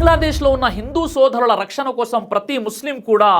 బంగ్లాదేశ్లో ఉన్న హిందూ సోదరుల రక్షణ కోసం ప్రతి ముస్లిం కూడా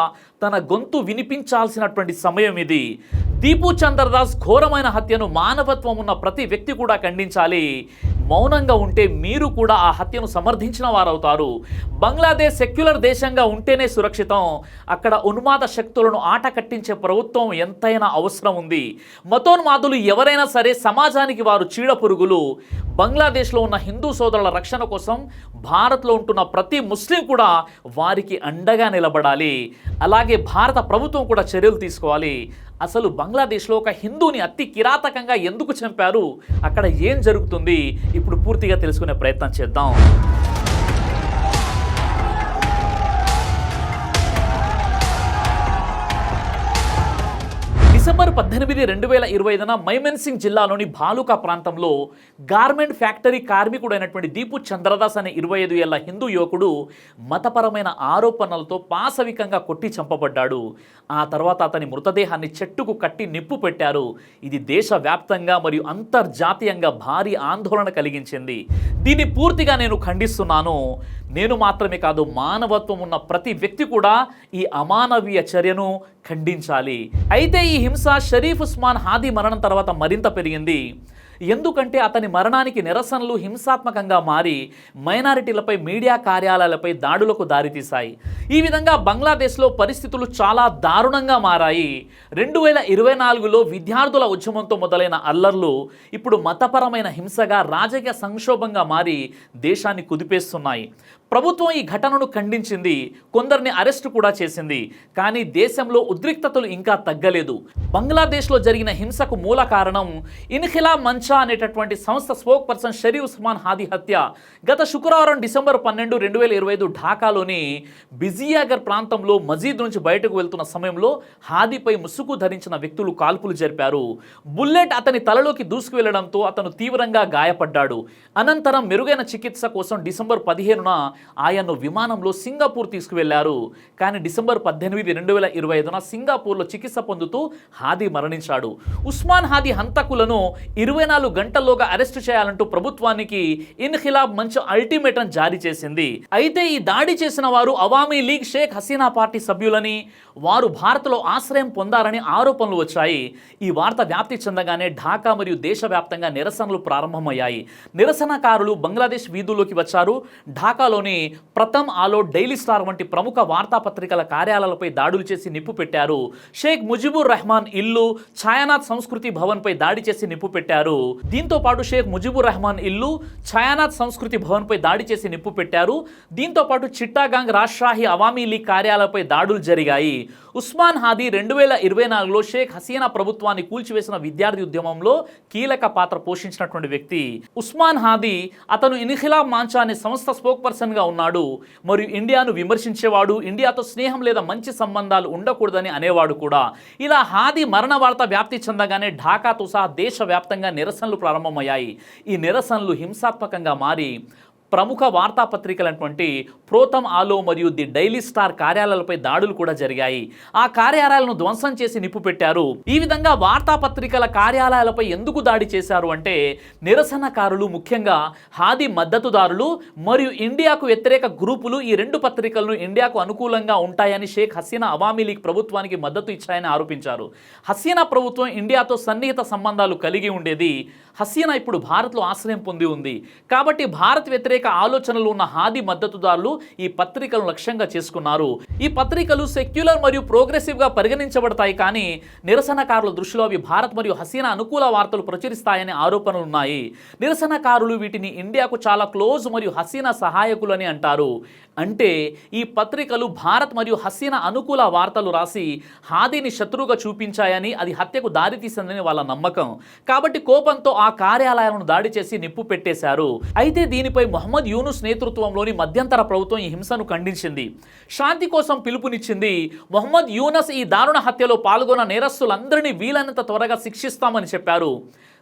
తన గొంతు వినిపించాల్సినటువంటి సమయం ఇది. దీపు చంద్రదాస్ ఘోరమైన హత్యను మానవత్వం ఉన్న ప్రతి వ్యక్తి కూడా ఖండించాలి. మౌనంగా ఉంటే మీరు కూడా ఆ హత్యను సమర్థించిన వారవుతారు. బంగ్లాదేశ్ సెక్యులర్ దేశంగా ఉంటేనే సురక్షితం. అక్కడ ఉన్మాద శక్తులను ఆట కట్టించే ప్రభుత్వం ఎంతైనా అవసరం ఉంది. మతోన్మాదులు ఎవరైనా సరే సమాజానికి వారు చీడ పురుగులు బంగ్లాదేశ్లో ఉన్న హిందూ సోదరుల రక్షణ కోసం భారత్లో ఉంటున్న ప్రతి ముస్లిం కూడా వారికి అండగా నిలబడాలి. అలాగే భారత ప్రభుత్వం కూడా చర్యలు తీసుకోవాలి. అసలు బంగ్లాదేశ్లో ఒక హిందూని అతి కిరాతకంగా ఎందుకు చంపారు? అక్కడ ఏం జరుగుతుంది? ఇప్పుడు పూర్తిగా తెలుసుకునే ప్రయత్నం చేద్దాం. పద్దెనిమిది రెండు వేల ఇరవై ఐదున మైమెన్సింగ్ జిల్లాలోని భాలుకా ప్రాంతంలో గార్మెంట్ ఫ్యాక్టరీ కార్మికుడైనటువంటి దీపు చంద్రదాస్ అనే ఇరవై ఐదు ఏళ్ళ హిందూ యువకుడు మతపరమైన ఆరోపణలతో పాశవికంగా కొట్టి చంపబడ్డాడు. ఆ తర్వాత అతని మృతదేహాన్ని చెట్టుకు కట్టి నిప్పు పెట్టారు. ఇది దేశవ్యాప్తంగా మరియు అంతర్జాతీయంగా భారీ ఆందోళన కలిగించింది. దీన్ని పూర్తిగా నేను ఖండిస్తున్నాను. నేను మాత్రమే కాదు మానవత్వం ఉన్న ప్రతి వ్యక్తి కూడా ఈ అమానవీయ చర్యను ఖండించాలి. అయితే ఈ హింస షరీఫ్ ఉస్మాన్ హాదీ మరణం తర్వాత మరింత పెరిగింది. ఎందుకంటే అతని మరణానికి నిరసనలు హింసాత్మకంగా మారి మైనారిటీలపై మీడియా కార్యాలయాలపై దాడులకు దారితీశాయి. ఈ విధంగా బంగ్లాదేశ్లో పరిస్థితులు చాలా దారుణంగా మారాయి. రెండు వేల ఇరవై నాలుగులో విద్యార్థుల ఉద్యమంతో మొదలైన అల్లర్లు ఇప్పుడు మతపరమైన హింసగా రాజకీయ సంక్షోభంగా మారి దేశాన్ని కుదిపేస్తున్నాయి. ప్రభుత్వం ఈ ఘటనను ఖండించింది కొందరిని అరెస్టు కూడా చేసింది. కానీ దేశంలో ఉద్రిక్తతలు ఇంకా తగ్గలేదు. బంగ్లాదేశ్లో జరిగిన హింసకు మూల కారణం ఇన్ఖిలా మంచా అనేటటువంటి సంస్థ స్పోక్ పర్సన్ షరీఫ్ ఉస్మాన్ హాదీ హత్య. గత శుక్రవారం డిసెంబర్ పన్నెండు రెండు వేల ఇరవై ఐదు ఢాకాలోని బిజియాగర్ ప్రాంతంలో మజీద్ నుంచి బయటకు వెళ్తున్న సమయంలో హాదీపై ముసుగు ధరించిన వ్యక్తులు కాల్పులు జరిపారు. బుల్లెట్ అతని తలలోకి దూసుకువెళ్ళడంతో అతను తీవ్రంగా గాయపడ్డాడు. అనంతరం మెరుగైన చికిత్స కోసం డిసెంబర్ పదిహేనున ఆయన్ను విమానంలో సింగపూర్ తీసుకువెళ్ళారు. కానీ డిసెంబర్ పద్దెనిమిది రెండు వేల ఇరవై ఐదున సింగపూర్లో చికిత్స పొందుతూ హాదీ మరణించాడు. ఉస్మాన్ హాదీ హంతకులను ఇరవై నాలుగు గంటల్లోగా అరెస్టు చేయాలంటూ ప్రభుత్వానికి ఇన్ఖిలాబ్ మంచి అల్టిమేటం జారీ చేసింది. అయితే ఈ దాడి చేసిన వారు అవామీ లీగ్ షేక్ హసీనా పార్టీ సభ్యులని వారు భారత్లో ఆశ్రయం పొందారని ఆరోపణలు వచ్చాయి. ఈ వార్త వ్యాప్తి చెందగానే ఢాకా మరియు దేశవ్యాప్తంగా నిరసనలు ప్రారంభమయ్యాయి. నిరసనకారులు బంగ్లాదేశ్ వీధుల్లోకి వచ్చారు. ఢాకాలోని ప్రథమ్ ఆలో డైలీ స్టార్ వంటి ప్రముఖ వార్తాపత్రికల కార్యాలయాలపై దాడులు చేసి నిప్పు పెట్టారు. షేక్ ముజిబుర్ రెహమాన్ ఇల్లు ఛాయానాథ్ సంస్కృతి భవన్ పై దాడి చేసి నిప్పు పెట్టారు. దీంతో పాటు షేక్ ముజిబుర్ రెహమాన్ ఇల్లు ఛాయానాథ్ సంస్కృతి భవన్ పై దాడి చేసి నిప్పు పెట్టారు. దీంతో పాటు చిట్టాగాంగ్ రాష్ట్రాహి అవామీ లీగ్ కార్యాలయాలపై దాడులు జరిగాయి. ఉస్మాన్ హాదీ రెండు వేల ఇరవై నాలుగులో షేక్ హసీనా ప్రభుత్వాన్ని కూల్చివేసిన విద్యార్థి ఉద్యమంలో కీలక పాత్ర పోషించినటువంటి వ్యక్తి. ఉస్మాన్ హాదీ అతను ఇన్ఖిలాబ్ మాంచా అనే సంస్థ స్పోక్ పర్సన్ దూరంగా ఉన్నాడు. మరియు ఇండియాను విమర్శించేవాడు ఇండియాతో స్నేహం లేదా మంచి సంబంధాలు ఉండకూడదని అనేవాడు కూడా. ఇలా హాది మరణ వార్త వ్యాప్తి చెందగానే ఢాకాతో సహా దేశవ్యాప్తంగా నిరసనలు ప్రారంభమయ్యాయి. ఈ నిరసనలు హింసాత్మకంగా మారి ప్రముఖ వార్తాపత్రికలైనటువంటి ప్రోతమ్ ఆలో మరియు ది డైలీ స్టార్ కార్యాలయాలపై దాడులు కూడా జరిగాయి. ఆ కార్యాలయాలను ధ్వంసం చేసి నిప్పు పెట్టారు. ఈ విధంగా వార్తాపత్రికల కార్యాలయాలపై ఎందుకు దాడి చేశారు అంటే నిరసనకారులు ముఖ్యంగా హాదీ మద్దతుదారులు మరియు ఇండియాకు వ్యతిరేక గ్రూపులు ఈ రెండు పత్రికలను ఇండియాకు అనుకూలంగా ఉంటాయని షేక్ హసీనా అవామీ లీగ్ ప్రభుత్వానికి మద్దతు ఇచ్చాయని ఆరోపించారు. హసీనా ప్రభుత్వం ఇండియాతో సన్నిహిత సంబంధాలు కలిగి ఉండేది. హసీనా ఇప్పుడు భారత్లో ఆశ్రయం పొంది ఉంది. కాబట్టి భారత్ వ్యతిరేక ఆలోచనలు ఉన్న హాది మద్దతుదారులు ఈ పత్రికలను లక్ష్యంగా చేసుకున్నారు. ఈ పత్రికలు సెక్యులర్ మరియు ప్రోగ్రెసివ్గా పరిగణించబడతాయి కానీ నిరసనకారుల దృష్టిలో అవి భారత్ మరియు హసీనా అనుకూల వార్తలు ప్రచురిస్తాయనే ఆరోపణలు ఉన్నాయి. నిరసనకారులు వీటిని ఇండియాకు చాలా క్లోజ్ మరియు హసీనా సహాయకులు అని అంటారు. అంటే ఈ పత్రికలు భారత్ మరియు హసీనా అనుకూల వార్తలు రాసి హాదీని శత్రువుగా చూపించాయని అది హత్యకు దారితీసిందని వాళ్ళ నమ్మకం. కాబట్టి కోపంతో ఆ కార్యాలయాలను దాడి చేసి నిప్పు పెట్టేశారు. అయితే దీనిపై మొహమ్మద్ యూనుస్ నేతృత్వంలోని మధ్యంతర ప్రభుత్వం ఈ హింసను ఖండించింది. శాంతి కోసం పిలుపునిచ్చింది. మొహమ్మద్ యూనస్ ఈ దారుణ హత్యలో పాల్గొన్న నేరస్తులందరినీ వీలైనంత త్వరగా శిక్షిస్తామని చెప్పారు.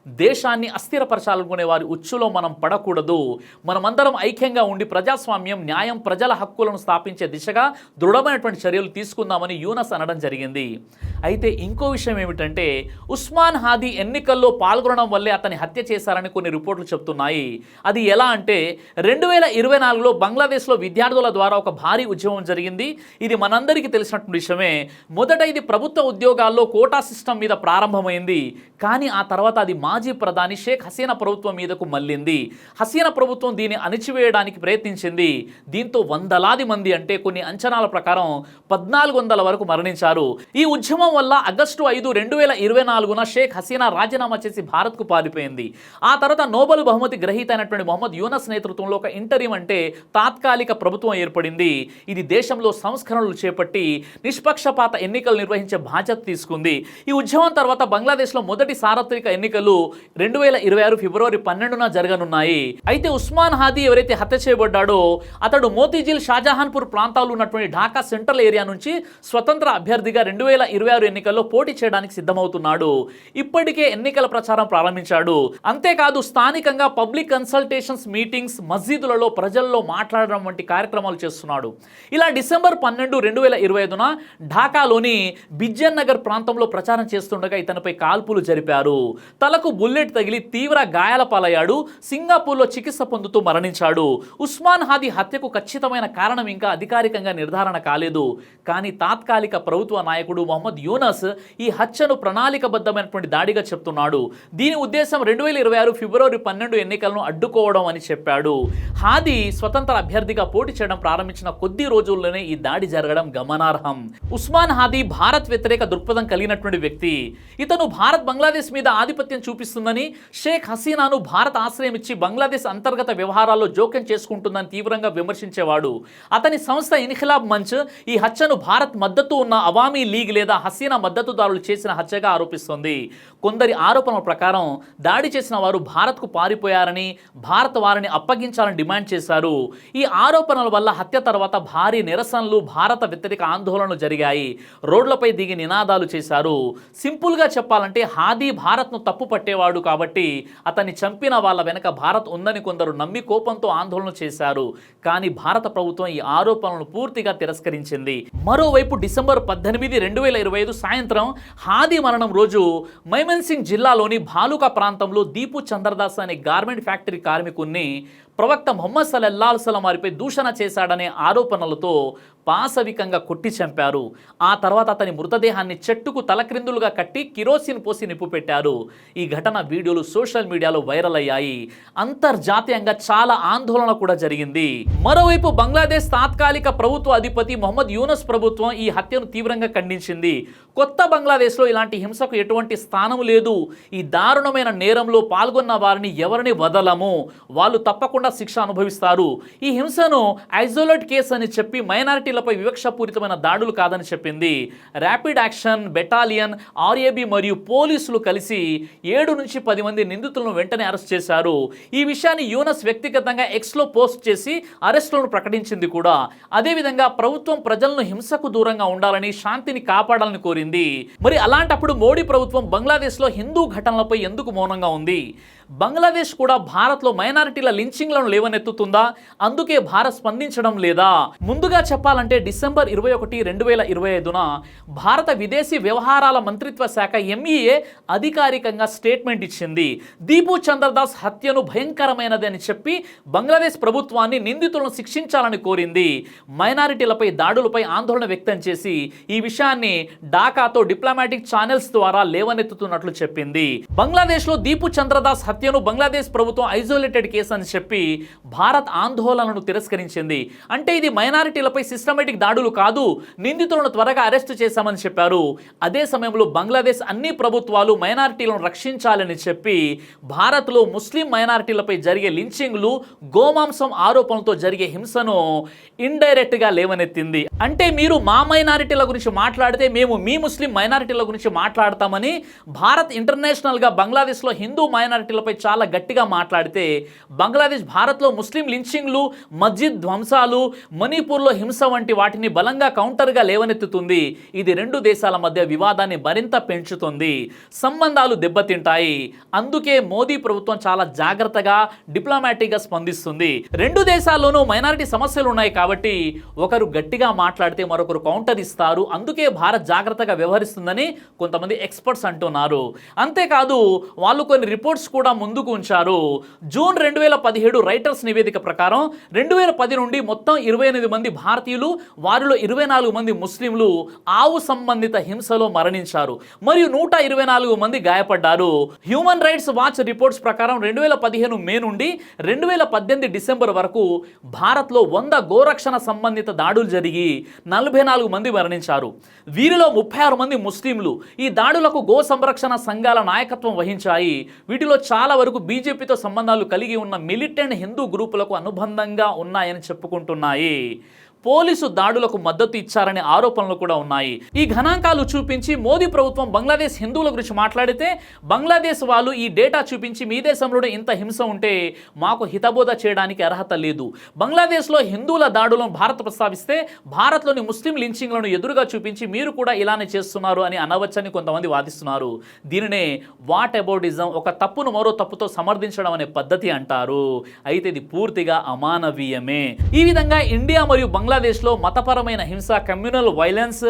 దేశాన్ని అస్థిరపరచాలనుకునే వారి ఉచ్చులో మనం పడకూడదు. మనమందరం ఐక్యంగా ఉండి ప్రజాస్వామ్యం న్యాయం ప్రజల హక్కులను స్థాపించే దిశగా దృఢమైనటువంటి చర్యలు తీసుకుందామని యూనస్ అనడం జరిగింది. అయితే ఇంకో విషయం ఏమిటంటే ఉస్మాన్ హాదీ ఎన్నికల్లో పాల్గొనడం వల్లే అతని హత్య చేశారని కొన్ని రిపోర్ట్లు చెప్తున్నాయి. అది ఎలా అంటే రెండు వేల ఇరవై నాలుగులో బంగ్లాదేశ్లో విద్యార్థుల ద్వారా ఒక భారీ ఉద్యమం జరిగింది. ఇది మనందరికీ తెలిసినటువంటి విషయమే. మొదట ఇది ప్రభుత్వ ఉద్యోగాల్లో కోటా సిస్టమ్ మీద ప్రారంభమైంది. కానీ ఆ తర్వాత అది మాజీ ప్రధాని షేక్ హసీనా ప్రభుత్వం మీదకు మళ్ళింది. హసీనా ప్రభుత్వం దీన్ని అణిచివేయడానికి ప్రయత్నించింది. దీంతో వందలాది మంది అంటే కొన్ని అంచనాల ప్రకారం పద్నాలుగు వందల వరకు మరణించారు. ఈ ఉద్యమం వల్ల ఆగస్టు ఐదు రెండు వేల ఇరవై నాలుగున షేక్ హసీనా రాజీనామా చేసి భారత్కు పారిపోయింది. ఆ తర్వాత నోబెల్ బహుమతి గ్రహీత అయినటువంటి మొహమ్మద్ యూనస్ నేతృత్వంలో ఒక ఇంటరీం అంటే తాత్కాలిక ప్రభుత్వం ఏర్పడింది. ఇది దేశంలో సంస్కరణలు చేపట్టి నిష్పక్షపాత ఎన్నికలు నిర్వహించే బాధ్యత తీసుకుంది. ఈ ఉద్యమం తర్వాత బంగ్లాదేశ్లో మొదటి సార్వత్రిక ఎన్నికలు రెండు వేల ఇరవై ఆరు ఫిబ్రవరి పన్నెండున జరగనున్నాయి. అయితే ఉస్మాన్ హాదీ ఎవరైతే హత్య చేయబడ్డాడో అతడు మోతీజిల్ షాజహాన్పూర్ ప్రాంతాల్లో ఉన్నటువంటి ఢాకా సెంట్రల్ ఏరియా నుంచి స్వతంత్ర అభ్యర్థిగా రెండు వేల ఇరవై ఆరు ఎన్నికల్లో పోటీ చేయడానికి సిద్ధమవుతున్నాడు. ఇప్పటికే ఎన్నికల ప్రచారం ప్రారంభించాడు. అంతేకాదు స్థానికంగా పబ్లిక్ కన్సల్టేషన్స్ మీటింగ్స్ మస్జిదులలో ప్రజల్లో మాట్లాడడం వంటి కార్యక్రమాలు చేస్తున్నాడు. ఇలా డిసెంబర్ పన్నెండు రెండు వేల ఇరవై ఐదున ఢాకాలోని బిజ్జన్ నగర్ ప్రాంతంలో ప్రచారం చేస్తుండగా ఇతనిపై కాల్పులు జరిపారు. తలకు బుల్లెట్ తగిలి తీవ్ర గాయాల పాలయ్యాడు. సింగపూర్లో చికిత్స పొందుతూ మరణించాడు. ఉస్మాన్ హాదీ హత్యకు ఖచ్చితమైన కారణం ఇంకా అధికారికంగా నిర్ధారణ కాలేదు. కానీ తాత్కాలిక ప్రభుత్వ నాయకుడు మొహమ్మద్ యూనస్ ఈ హత్యను ప్రణాళికబద్ధమైనటువంటి దాడిగా చెప్తున్నాడు. దీని ఉద్దేశం రెండు వేల ఇరవై ఆరు ఫిబ్రవరి పన్నెండు ఎన్నికలను అడ్డుకోవడం అని చెప్పాడు. హాదీ స్వతంత్ర అభ్యర్థిగా పోటీ చేయడం ప్రారంభించిన కొద్ది రోజుల్లోనే ఈ దాడి జరగడం గమనార్హం. ఉస్మాన్ హాదీ భారత్ వ్యతిరేక దృక్పథం కలిగినటువంటి వ్యక్తి. ఇతను భారత్ బంగ్లాదేశ్ మీద ఆధిపత్యం చూపిస్తుందని షేక్ హసీనాను భారత్ ఆశ్రయం ఇచ్చి బంగ్లాదేశ్ అంతర్గత వ్యవహారాల్లో జోక్యం చేసుకుంటుందని తీవ్రంగా విమర్శించేవాడు. అతని సంస్థ ఇన్ఖిలాబ్ మంచ్ ఈ హత్యను భారత్ మద్దతు ఉన్న అవామీ లీగ్ లేదా హసీనా మద్దతుదారులు చేసిన హత్యగా ఆరోపిస్తోంది. కొందరి ఆరోపణల ప్రకారం దాడి చేసిన వారు భారత్కు పారిపోయారని భారత్ వారిని అప్పగించాలని డిమాండ్ చేశారు. ఈ ఆరోపణల వల్ల హత్య తర్వాత భారీ నిరసనలు భారత వ్యతిరేక ఆందోళనలు జరిగాయి. రోడ్లపై దిగి నినాదాలు చేశారు. సింపుల్గా చెప్పాలంటే హాదీ భారత్ను తప్పు పట్టేవాడు కాబట్టి అతన్ని చంపిన వాళ్ళ వెనక భారత్ ఉందని కొందరు నమ్మి కోపంతో ఆందోళన చేశారు. కానీ భారత ప్రభుత్వం ఈ ఆరోపణలను పూర్తిగా తిరస్కరించింది. మరోవైపు డిసెంబర్ పద్దెనిమిది రెండు వేల ఇరవై ఐదు సాయంత్రం హాది మరణం రోజు మైమన్సింగ్ జిల్లాలోని భాలుకా ప్రాంతంలో దీపు చంద్రదాస్ అనే గార్మెంట్ ఫ్యాక్టరీ కార్మికుణ్ణి ప్రవక్త మొహమ్మద్ సల్లల్లాహు సలం వారిపై దూషణ చేశాడనే ఆరోపణలతో పాశవికంగా కొట్టి చంపారు. ఆ తర్వాత అతని మృతదేహాన్ని చెట్టుకు తలక్రిందులుగా కట్టి కిరోసిన్ పోసి నిప్పు పెట్టారు. ఈ ఘటన వీడియోలు సోషల్ మీడియాలో వైరల్ అయ్యాయి. అంతర్జాతీయంగా చాలా ఆందోళన కూడా జరిగింది. మరోవైపు బంగ్లాదేశ్ తాత్కాలిక ప్రభుత్వ అధిపతి మొహమ్మద్ యూనస్ ప్రభుత్వం ఈ హత్యను తీవ్రంగా ఖండించింది. కొత్త బంగ్లాదేశ్లో ఇలాంటి హింసకు ఎటువంటి స్థానం లేదు. ఈ దారుణమైన నేరంలో పాల్గొన్న వారిని ఎవరిని వదలము? వాళ్ళు తప్పకుండా శిక్ష అనుభవిస్తారు. ఈ హింసను ఐసోలేట్ కేసు అని చెప్పి మైనారిటీలపై వివక్షపూరితమైన దాడులు కాదని చెప్పింది. ర్యాపిడ్ యాక్షన్ బెటాలియన్ ఆర్ఏబి మరియు పోలీసులు కలిసి ఏడు నుంచి పది మంది నిందితులను వెంటనే అరెస్ట్ చేశారు. ఈ విషయాన్ని యూనస్ వ్యక్తిగతంగా ఎక్స్లో పోస్ట్ చేసి అరెస్టులను ప్రకటించింది కూడా. అదేవిధంగా ప్రభుత్వం ప్రజలను హింసకు దూరంగా ఉండాలని శాంతిని కాపాడాలని కోరింది. మరి అలాంటప్పుడు మోడీ ప్రభుత్వం బంగ్లాదేశ్లో హిందూ ఘటనలపై ఎందుకు మౌనంగా ఉంది? బంగ్లాదేశ్ కూడా భారత్లో మైనారిటీల లించింగ్లను లేవనెత్తుతుందా? అందుకే భారత్ స్పందించడం లేదా? ముందుగా చెప్పాలంటే డిసెంబర్ ఇరవై ఒకటి రెండు వేల ఇరవై ఐదున భారత విదేశీ వ్యవహారాల మంత్రిత్వ శాఖ ఎంఈఏ అధికారికంగా స్టేట్మెంట్ ఇచ్చింది. దీపు చంద్రదాస్ హత్యను భయంకరమైనది అని చెప్పి బంగ్లాదేశ్ ప్రభుత్వాన్ని నిందితులను శిక్షించాలని కోరింది. మైనారిటీలపై దాడులపై ఆందోళన వ్యక్తం చేసి ఈ విషయాన్ని ఢాకాతో డిప్లొమాటిక్ ఛానల్స్ ద్వారా లేవనెత్తుతున్నట్లు చెప్పింది. బంగ్లాదేశ్లో దీపు చంద్రదాస్ హత్యను బంగ్లాదేశ్ ప్రభుత్వం ఐసోలేటెడ్ కేసు అని చెప్పి భారత్ ఆందోళనను తిరస్కరించింది. అంటే ఇది మైనారిటీలపై సిస్టమేటిక్ దాడులు కాదు నిందితులను త్వరగా అరెస్టు చేశామని చెప్పారు. అదే సమయంలో బంగ్లాదేశ్ అన్ని ప్రభుత్వాలు మైనారిటీలను రక్షించాలని చెప్పి భారత్లో ముస్లిం మైనారిటీలపై జరిగే లించింగ్లు గోమాంసం ఆరోపణలతో జరిగే హింసను ఇండైరెక్ట్గా లేవనెత్తింది. అంటే మీరు మా మైనారిటీల గురించి మాట్లాడితే మేము మీ ముస్లిం మైనారిటీల గురించి మాట్లాడతామని భారత్ ఇంటర్నేషనల్గా బంగ్లాదేశ్లో హిందూ మైనారిటీలపై అంశాలపై చాలా గట్టిగా మాట్లాడితే బంగ్లాదేశ్ భారత్లో ముస్లిం లించింగ్లు మస్జిద్ ధ్వంసాలు మణిపూర్లో హింస వంటి వాటిని బలంగా కౌంటర్గా లేవనెత్తుతుంది. ఇది రెండు దేశాల మధ్య వివాదాన్ని మరింత పెంచుతుంది. సంబంధాలు దెబ్బతింటాయి. అందుకే మోదీ ప్రభుత్వం చాలా జాగ్రత్తగా డిప్లొమాటిక్గా స్పందిస్తుంది. రెండు దేశాల్లోనూ మైనారిటీ సమస్యలు ఉన్నాయి కాబట్టి ఒకరు గట్టిగా మాట్లాడితే మరొకరు కౌంటర్ ఇస్తారు. అందుకే భారత్ జాగ్రత్తగా వ్యవహరిస్తుందని కొంతమంది ఎక్స్పర్ట్స్ అంటున్నారు. అంతేకాదు వాళ్ళు కొన్ని రిపోర్ట్స్ కూడా ముందుకు ఉంచారు. జూన్ రెండు వేల పదిహేడు రైటర్స్ నివేదిక ప్రకారం రెండు వేల పది నుండి మొత్తం ఇరవై ఎనిమిది మంది భారతీయులు వారిలో ఇరవై నాలుగు మంది ముస్లింలు ఆవు సంబంధిత హింసలో మరణించారు. మరియు నూట ఇరవై నాలుగు మంది గాయపడ్డారు. హ్యూమన్ రైట్స్ వాచ్ రిపోర్ట్స్ ప్రకారం రెండు వేల పదిహేను మే నుండి రెండు వేల పద్దెనిమిది డిసెంబర్ వరకు భారత్లో వంద గోరక్షణ సంబంధిత దాడులు జరిగి నలభై నాలుగు మంది మరణించారు. వీరిలో ముప్పై ఆరు మంది ముస్లింలు. ఈ దాడులకు గో సంరక్షణ సంఘాల నాయకత్వం వహించాయి. వీటిలో చాలా వరకు బీజేపీతో సంబంధాలు కలిగి ఉన్న మిలిటెంట్ హిందూ గ్రూపులకు అనుబంధంగా ఉన్నాయని చెప్పుకుంటున్నాయి. పోలీసు దాడులకు మద్దతు ఇచ్చారనే ఆరోపణలు కూడా ఉన్నాయి. ఈ గణాంకాలు చూపించి మోదీ ప్రభుత్వం బంగ్లాదేశ్ హిందువుల గురించి మాట్లాడితే బంగ్లాదేశ్ వాళ్ళు ఈ డేటా చూపించి మీ దేశంలోనే ఇంత హింస ఉంటే మాకు హితబోధ చేయడానికి అర్హత లేదు. బంగ్లాదేశ్లో హిందువుల దాడులను భారత్ ప్రస్తావిస్తే భారత్లోని ముస్లిం లించింగ్లను ఎదురుగా చూపించి మీరు కూడా ఇలానే చేస్తున్నారు అని అనవచ్చని కొంతమంది వాదిస్తున్నారు. దీనినే వాట్ అబౌటిజం ఒక తప్పును మరో తప్పుతో సమర్థించడం అనే పద్ధతి అంటారు. అయితే ఇది పూర్తిగా అమానవీయమే. ఈ విధంగా ఇండియా మరియు బంగ్లాదేశ్లో మతపరమైన హింస కమ్యూనల్ వైలెన్స్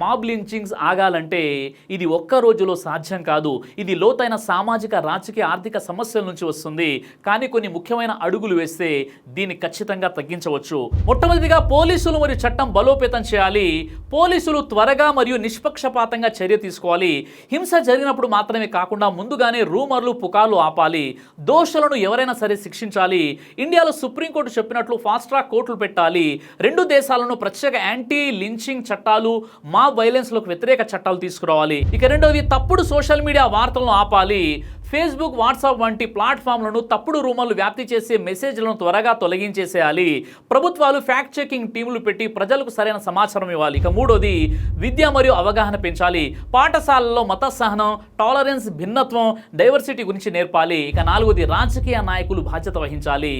మాబ్ లించింగ్స్ ఆగాలంటే ఇది ఒక్క రోజులో సాధ్యం కాదు. ఇది లోతైన సామాజిక రాజకీయ ఆర్థిక సమస్యల నుంచి వస్తుంది. కానీ కొన్ని ముఖ్యమైన అడుగులు వేస్తే దీన్ని ఖచ్చితంగా తగ్గించవచ్చు. మొట్టమొదటిగా పోలీసులు మరియు చట్టం బలోపేతం చేయాలి. పోలీసులు త్వరగా మరియు నిష్పక్షపాతంగా చర్య తీసుకోవాలి. హింస జరిగినప్పుడు మాత్రమే కాకుండా ముందుగానే రూమర్లు పుకార్లు ఆపాలి. దోషులను ఎవరైనా సరే శిక్షించాలి. ఇండియాలో సుప్రీంకోర్టు చెప్పినట్లు ఫాస్ట్ ట్రాక్ కోర్టులు పెట్టాలి. రెండు దేశాలను ప్రత్యేక యాంటీ లించింగ్ చట్టాలు మా వైలెన్స్లకు వ్యతిరేక చట్టాలు తీసుకురావాలి. ఇక రెండవది తప్పుడు సోషల్ మీడియా వార్తలను ఆపాలి. ఫేస్బుక్ వాట్సాప్ వంటి ప్లాట్ఫామ్లను తప్పుడు రూమర్లు వ్యాప్తి చేసే మెసేజ్లను త్వరగా తొలగించేసేయాలి. ప్రభుత్వాలు ఫ్యాక్ట్ చెకింగ్ టీములు పెట్టి ప్రజలకు సరైన సమాచారం ఇవ్వాలి. ఇక మూడోది విద్య మరియు అవగాహన పెంచాలి. పాఠశాలల్లో మత సహనం టాలరెన్స్ భిన్నత్వం డైవర్సిటీ గురించి నేర్పాలి. ఇక నాలుగోది రాజకీయ నాయకులు బాధ్యత వహించాలి.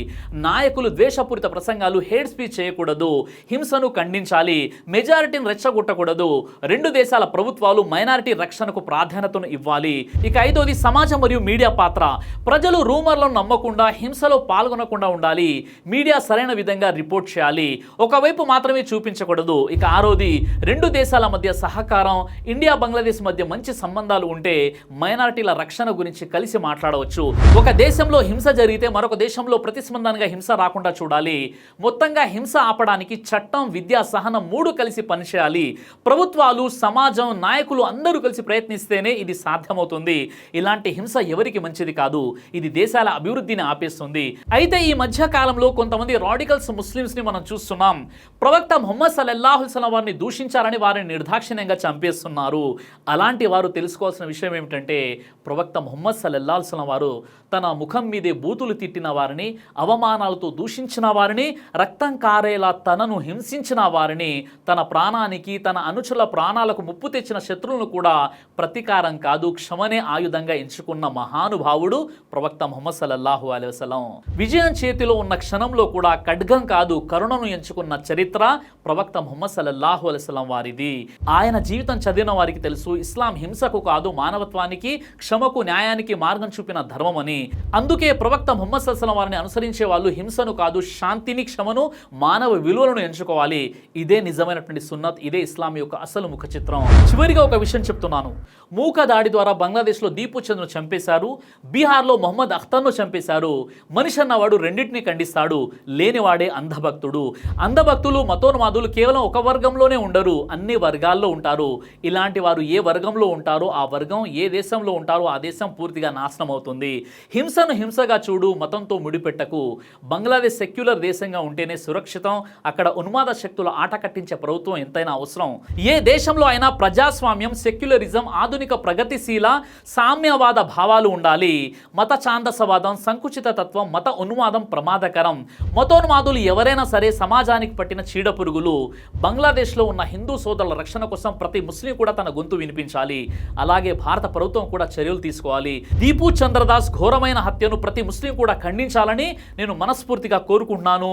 నాయకులు ద్వేషపూరిత ప్రసంగాలు హేట్ స్పీచ్ చేయకూడదు. హింసను ఖండించాలి. మెజారిటీని రెచ్చగొట్టకూడదు. రెండు దేశాల ప్రభుత్వాలు మైనారిటీ రక్షణకు ప్రాధాన్యతను ఇవ్వాలి. ఇక ఐదోది సమాజం మరియు మీడియా పాత్ర. ప్రజలు రూమర్లను నమ్మకుండా హింసలో పాల్గొనకుండా ఉండాలి. మీడియా సరైన విధంగా రిపోర్ట్ చేయాలి. ఒకవైపు మాత్రమే చూపించకూడదు. ఇక ఆరోది రెండు దేశాల మధ్య సహకారం ఇండియా బంగ్లాదేశ్ మధ్య మంచి సంబంధాలు ఉంటే మైనారిటీల రక్షణ గురించి కలిసి మాట్లాడవచ్చు. ఒక దేశంలో హింస జరిగితే మరొక దేశంలో ప్రతిస్పందనగా హింస రాకుండా చూడాలి. మొత్తంగా హింస ఆపడానికి చట్టం విద్యా సహనం మూడు కలిసి పనిచేయాలి. ప్రభుత్వాలు సమాజం నాయకులు అందరూ కలిసి ప్రయత్నిస్తేనే ఇది సాధ్యమవుతుంది. ఇలాంటి హింస ఎవరికి మంచిది కాదు ఇది దేశాల అభివృద్ధిని ఆపేస్తుంది. అయితే ఈ మధ్య కాలంలో కొంతమంది రాడికల్స్ ముస్లిమ్స్ని మనం చూస్తున్నాం. ప్రవక్త మొహమ్మద్ సలల్లాహుల్సలం వారిని దూషించారని వారిని నిర్దాక్షిణ్యంగా చంపేస్తున్నారు. అలాంటి వారు తెలుసుకోవాల్సిన విషయం ఏమిటంటే ప్రవక్త ముహమ్మద్ సలల్లాహుల్సలం వారు తన ముఖం మీదే బూతులు తిట్టిన వారిని అవమానాలతో దూషించిన వారిని రక్తం కారేలా తనను హింసించిన వారిని తన ప్రాణానికి తన అనుచుల ప్రాణాలకు ముప్పు తెచ్చిన శత్రువులను కూడా ప్రతీకారం కాదు క్షమనే ఆయుధంగా ఎంచుకున్న. మహానుభావుడు ప్రవక్త మొహమ్మద్ సల్లల్లాహు అలైహి విజయం చేతిలో ఉన్న క్షణంలో కూడా ఖడ్గం కాదు కరుణను ఎంచుకున్న చరిత్ర ప్రవక్త మొహమ్మద్ సల్లల్లాహు అలైహి వారిది. ఆయన జీవితం చదివిన వారికి తెలుసు ఇస్లాం హింసకు కాదు మానవత్వానికి క్షమకు న్యాయానికి మార్గం చూపిన ధర్మం అని అందుకే ప్రవక్త మొహమ్మద్ సల్సలం వారిని అనుసరించే వాళ్ళు హింసను కాదు శాంతిని క్షమను మానవ విలువలను ఎంచుకోవాలి. ఇదే నిజమైనటువంటి సున్నత్ ఇదే ఇస్లాం యొక్క అసలు ముఖ చిత్రం. చివరిగా ఒక విషయం చెప్తున్నాను. మూక దాడి ద్వారా బంగ్లాదేశ్లో దీపు చంపేసి చంపేశారు. బీహార్లో మొహమ్మద్ అఖ్తర్ను చంపేశారు. మనిషి అన్నవాడు రెండింటిని ఖండిస్తాడు. లేనివాడే అంధభక్తుడు. అంధభక్తులు మతోన్మాదులు కేవలం ఒక వర్గంలోనే ఉండరు. అన్ని వర్గాల్లో ఉంటారు. ఇలాంటి వారు ఏ వర్గంలో ఉంటారో ఆ వర్గం ఏ దేశంలో ఉంటారో ఆ దేశం పూర్తిగా నాశనం అవుతుంది. హింసను హింసగా చూడు మతంతో ముడిపెట్టకు. బంగ్లాదేశ్ సెక్యులర్ దేశంగా ఉంటేనే సురక్షితం. అక్కడ ఉన్మాద శక్తుల ఆట కట్టించే ప్రభుత్వం ఎంతైనా అవసరం. ఏ దేశంలో అయినా ప్రజాస్వామ్యం సెక్యులరిజం ఆధునిక ప్రగతిశీల సామ్యవాద భావాలు సవాలు ఉండాలి. మత ఛాందసవాదం సంకుచిత తత్వం మత ఉన్మాదం ప్రమాదకరం. మతోన్మాదులు ఎవరైనా సరే సమాజానికి పట్టిన చీడ పురుగులు బంగ్లాదేశ్లో ఉన్న హిందూ సోదరుల రక్షణ కోసం ప్రతి ముస్లిం కూడా తన గొంతు వినిపించాలి. అలాగే భారత ప్రభుత్వం కూడా చర్యలు తీసుకోవాలి. దీపు చంద్రదాస్ ఘోరమైన హత్యను ప్రతి ముస్లిం కూడా ఖండించాలని నేను మనస్ఫూర్తిగా కోరుకుంటున్నాను.